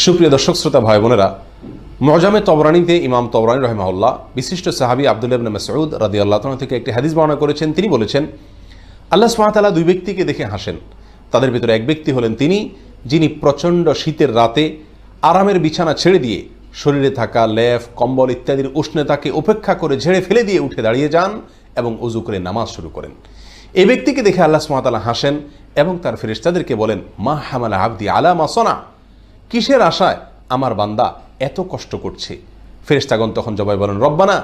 সুপ্রিয় দর্শক, শ্রোতা ভাই বোনেরা, মজামে তবরানিতে ইমাম তবরানি রহমাউল্লাহ বিশিষ্ট সাহাবি আবদুল্লাহ ইবনে মাসউদ রাদি আল্লাহ থেকে একটি হাদিস বর্ণনা করেছেন। তিনি বলেছেন, আল্লাহ সুবহানাহু দুই ব্যক্তিকে দেখে হাসেন। তাদের ভিতরে এক ব্যক্তি হলেন তিনি, যিনি প্রচণ্ড শীতের রাতে আরামের বিছানা ছেড়ে দিয়ে শরীরে থাকা লেফ, কম্বল ইত্যাদির উষ্ণতাকে উপেক্ষা করে ঝেড়ে ফেলে দিয়ে উঠে দাঁড়িয়ে যান এবং অজু করে নামাজ শুরু করেন। এই ব্যক্তিকে দেখে আল্লাহ সুবহানাহু হাসেন এবং তার ফেরেশতাদেরকে বলেন, মা হামালা আবদি আলা মাসনা কিসের আশায় আমার বান্দা এত কষ্ট করছে? ফেরেশতাগণ তখন জবাই বলেন, রব্বানা,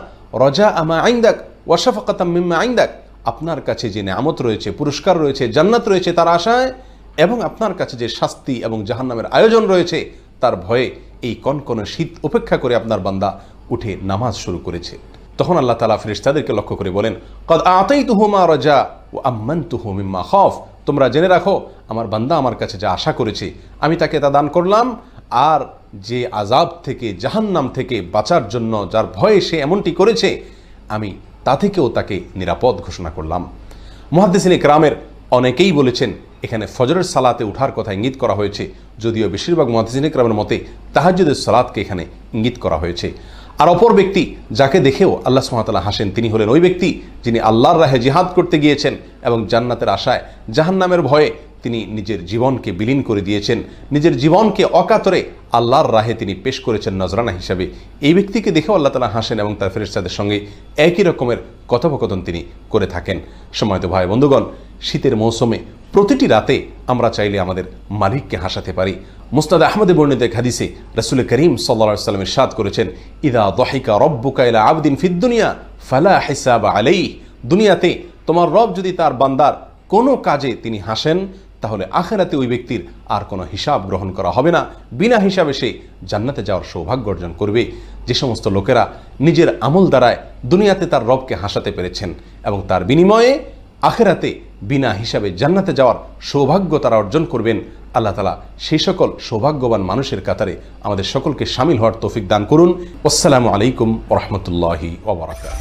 রজা আমা আইন্দাক ওয়াশাফাকাতাম মিম্মা আইন্দাক। আপনার কাছে যে নেয়ামত রয়েছে, পুরস্কার রয়েছে, জান্নাত রয়েছে, তার আশায় এবং আপনার কাছে যে শাস্তি এবং জাহান্নামের আয়োজন রয়েছে, তার ভয়ে এই কনকনে শীত উপেক্ষা করে আপনার বান্দা উঠে নামাজ শুরু করেছে। তখন আল্লাহ তালা ফেরেশতাদেরকে লক্ষ্য করে বলেন, কদ আতাই তুহুমা রজা ও আম্মান তুহু মিম্মা খফ। তোমরা জেনে রাখো, আমার বান্দা আমার কাছে যা আশা করেছে, আমি তাকে তা দান করলাম। আর যে আজাব থেকে, জাহান্নাম থেকে বাঁচার জন্য যার ভয়ে সে এমনটি করেছে, আমি তা থেকেও তাকে নিরাপদ ঘোষণা করলাম। মহাদ্দেসিন গ্রামের অনেকেই বলেছেন, এখানে ফজরের সালাতে উঠার কথা ইঙ্গিত করা হয়েছে, যদিও বেশিরভাগ মহাদ্দেসিন গ্রামের মতে তাহাজুদের সালাদকে এখানে ইঙ্গিত করা হয়েছে। আর অপর ব্যক্তি যাকে দেখেও আল্লাহ সুহাতাল্লাহ হাসেন, তিনি হলেন ওই ব্যক্তি যিনি আল্লাহর রাহে জিহাদ করতে গিয়েছেন এবং জান্নাতের আশায় জাহান্নামের ভয়ে তিনি নিজের জীবনকে বিলীন করে দিয়েছেন। নিজের জীবনকে অকাতরে আল্লাহর রাহে তিনি পেশ করেছেন নজরানা হিসাবে। এই ব্যক্তিকে দেখেও আল্লাহ তালা হাসেন এবং তার ফেরেস্তাদের সঙ্গে একই রকমের কথোপকথন তিনি করে থাকেন। সময়ত ভাই বন্ধুগণ শীতের মৌসুমে প্রতিটি রাতে আমরা চাইলে আমাদের মালিককে হাসাতে পারি। মুস্তাদ আহমদে বর্ণিত এক হাদিসে রসুল করিম সাল্লা সাল্লামের সাদ করেছেন, ইদা দহিকা রব্বুকা ইলা আবদিন ফিদ্দুনিয়া ফালা হিসাব আলাই দুনিয়াতে তোমার রব যদি তার বান্দার কোনো কাজে তিনি হাসেন, তাহলে আখেরাতে ওই ব্যক্তির আর কোনো হিসাব গ্রহণ করা হবে না। বিনা হিসাবে সে জান্নাতে যাওয়ার সৌভাগ্য অর্জন করবে। যে সমস্ত লোকেরা নিজের আমল দ্বারায় দুনিয়াতে তার রবকে হাসাতে পেরেছেন এবং তার বিনিময়ে আখেরাতে বিনা হিসাবে জান্নাতে যাওয়ার সৌভাগ্য তারা অর্জন করবেন। আল্লাহ তালা সেই সকল সৌভাগ্যবান মানুষের কাতারে আমাদের সকলকে সামিল হওয়ার তৌফিক দান করুন। আসসালামু আলাইকুম রহমতুল্লাহি ওবরাকাত